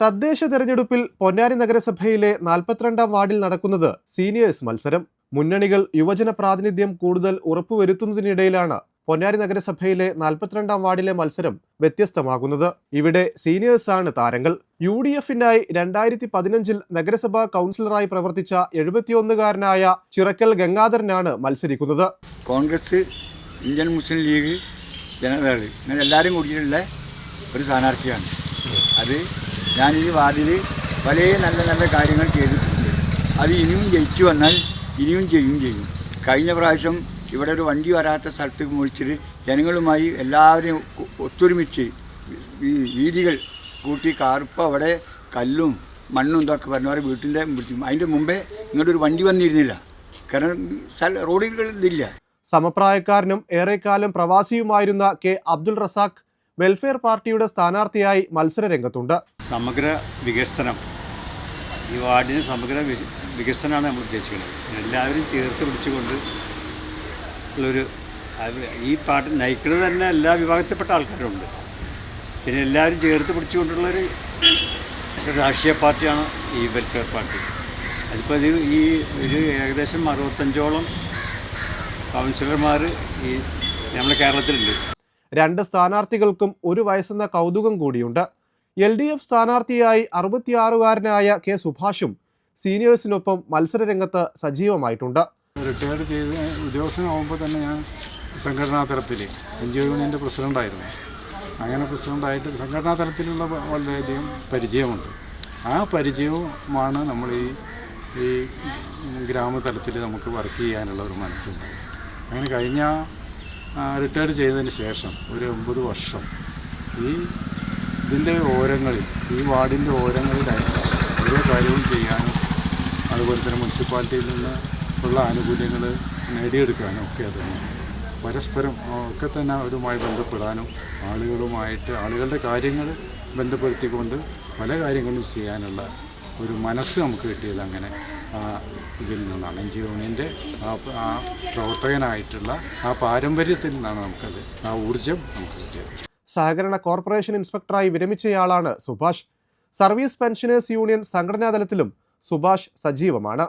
തദ്ദേശ തെരഞ്ഞെടുപ്പിൽ പൊന്നാനി നഗരസഭയിലെ നാൽപ്പത്തിരണ്ടാം വാർഡിൽ നടക്കുന്നത് സീനിയേഴ്സ് മത്സരം. മുന്നണികൾ യുവജന പ്രാതിനിധ്യം കൂടുതൽ ഉറപ്പുവരുത്തുന്നതിനിടയിലാണ് പൊന്നാനി നഗരസഭയിലെ നാൽപ്പത്തിരണ്ടാം വാർഡിലെ മത്സരം വ്യത്യസ്തമാകുന്നത്. ഇവിടെ സീനിയേഴ്സാണ് താരങ്ങൾ. യു ഡി എഫിനായി രണ്ടായിരത്തി പതിനഞ്ചിൽ നഗരസഭാ കൗൺസിലറായി പ്രവർത്തിച്ച എഴുപത്തിയൊന്നുകാരനായ ചിറക്കൽ ഗംഗാധരനാണ് മത്സരിക്കുന്നത്. കോൺഗ്രസ് ഇന്ത്യൻ മുസ്ലിം ലീഗ് ജനതാദൾ ഇങ്ങനെ എല്ലാവരും കൂടിയിട്ടുള്ള ഒരു സ്ഥാനാർത്ഥിയാണ്. അത് ഞാൻ ഈ വാർഡിൽ പല നല്ല നല്ല കാര്യങ്ങൾ ചെയ്തിട്ടുണ്ട്. അത് ഇനിയും ജയിച്ചു വന്നാൽ ഇനിയും ചെയ്യും ചെയ്യും. കഴിഞ്ഞ പ്രാവശ്യം ഇവിടെ ഒരു വണ്ടി വരാത്ത സ്ഥലത്ത് മുഴിച്ചിട്ട് ജനങ്ങളുമായി എല്ലാവരെയും ഒത്തൊരുമിച്ച് വീതികൾ കൂട്ടി കാർപ്പ് അവിടെ കല്ലും മണ്ണും ഇതൊക്കെ പറഞ്ഞവരെ വീട്ടിന്റെ പിടിച്ചു അതിന്റെ മുമ്പേ ഇങ്ങോട്ട് ഒരു വണ്ടി വന്നിരുന്നില്ല. കാരണം സ്ഥല റോഡുകൾ ഇതില്ല. സമപ്രായക്കാരനും ഏറെക്കാലം പ്രവാസിയുമായിരുന്ന കെ അബ്ദുൾ റസാഖ് വെൽഫെയർ പാർട്ടിയുടെ സ്ഥാനാർത്ഥിയായി മത്സരരംഗത്തുണ്ട് സമഗ്ര വികസനം. ഈ വാർഡിന് സമഗ്ര വിക- വികസനമാണ് നമ്മൾ ഉദ്ദേശിക്കുന്നത്. എല്ലാവരും ചേർത്ത് പിടിച്ചുകൊണ്ട് ഉള്ളൊരു ഈ പാർട്ടി നയിക്കുന്നത് തന്നെ എല്ലാ വിഭാഗത്തിൽപ്പെട്ട ആൾക്കാരുണ്ട്. പിന്നെ എല്ലാവരും ചേർത്ത് പിടിച്ചുകൊണ്ടുള്ളൊരു രാഷ്ട്രീയ പാർട്ടിയാണ് ഈ വെൽഫെയർ പാർട്ടി. അതിപ്പോൾ ഇത് ഈ ഒരു ഏകദേശം അറുപത്തഞ്ചോളം കൗൺസിലർമാർ ഈ നമ്മുടെ കേരളത്തിലുണ്ട്. രണ്ട് സ്ഥാനാർത്ഥികൾക്കും ഒരു വയസ്സെന്ന കൗതുകം കൂടിയുണ്ട്. എൽ ഡി എഫ് സ്ഥാനാർത്ഥിയായി അറുപത്തിയാറുകാരനായ കെ സുഭാഷും സീനിയേഴ്സിനൊപ്പം മത്സരരംഗത്ത് സജീവമായിട്ടുണ്ട്. റിട്ടയർഡ് ചെയ്ത് ഉദ്യോഗസ്ഥനാകുമ്പോൾ തന്നെ ഞാൻ സംഘടനാ തലത്തിൽ എൻ ജി ഒ യൂണിയന്റെ പ്രസിഡന്റായിരുന്നു അങ്ങനെ പ്രസിഡന്റായിട്ട് സംഘടനാ തലത്തിലുള്ള വളരെയധികം പരിചയമുണ്ട്. ആ പരിചയവുമാണ് നമ്മൾ ഈ ഈ ഗ്രാമതലത്തിൽ നമുക്ക് വർക്ക് ചെയ്യാനുള്ള ഒരു മനസ്സുണ്ട് അങ്ങനെ കഴിഞ്ഞ റിട്ടയർഡ് ചെയ്തതിന് ശേഷം ഒരു ഒമ്പത് വർഷം ഈ ഇതിന്റെ ഓരങ്ങളിൽ ഈ വാർഡിന്റെ ഓരങ്ങളിലായിട്ട് ഓരോ കാര്യവും ചെയ്യാനും അതുപോലെ തന്നെ മുനിസിപ്പാലിറ്റിയിൽ നിന്ന് ഉള്ള ആനുകൂല്യങ്ങൾ നേടിയെടുക്കാനും ഒക്കെ തന്നെ പരസ്പരം ഒക്കെ തന്നെ അവരുമായി ബന്ധപ്പെടാനും ആളുകളുമായിട്ട് ആളുകളുടെ കാര്യങ്ങൾ ബന്ധപ്പെടുത്തിക്കൊണ്ട് പല കാര്യങ്ങളും ചെയ്യാനുള്ള ഒരു മനസ്സ് നമുക്ക് കിട്ടിയത് അങ്ങനെ ഇതിൽ നിന്നാണ്. എൻ ജി ആ ആ പ്രവർത്തകനായിട്ടുള്ള ആ പാരമ്പര്യത്തിൽ നിന്നാണ് നമുക്കത് ആ ഊർജം നമുക്ക് കിട്ടിയത്. സഹകരണ കോർപ്പറേഷൻ ഇൻസ്പെക്ടറായി വിരമിച്ചയാളാണ് സുഭാഷ്. സർവീസ് പെൻഷനേഴ്സ് യൂണിയൻ സംഘടനാതലത്തിലും സുഭാഷ് സജീവമാണ്.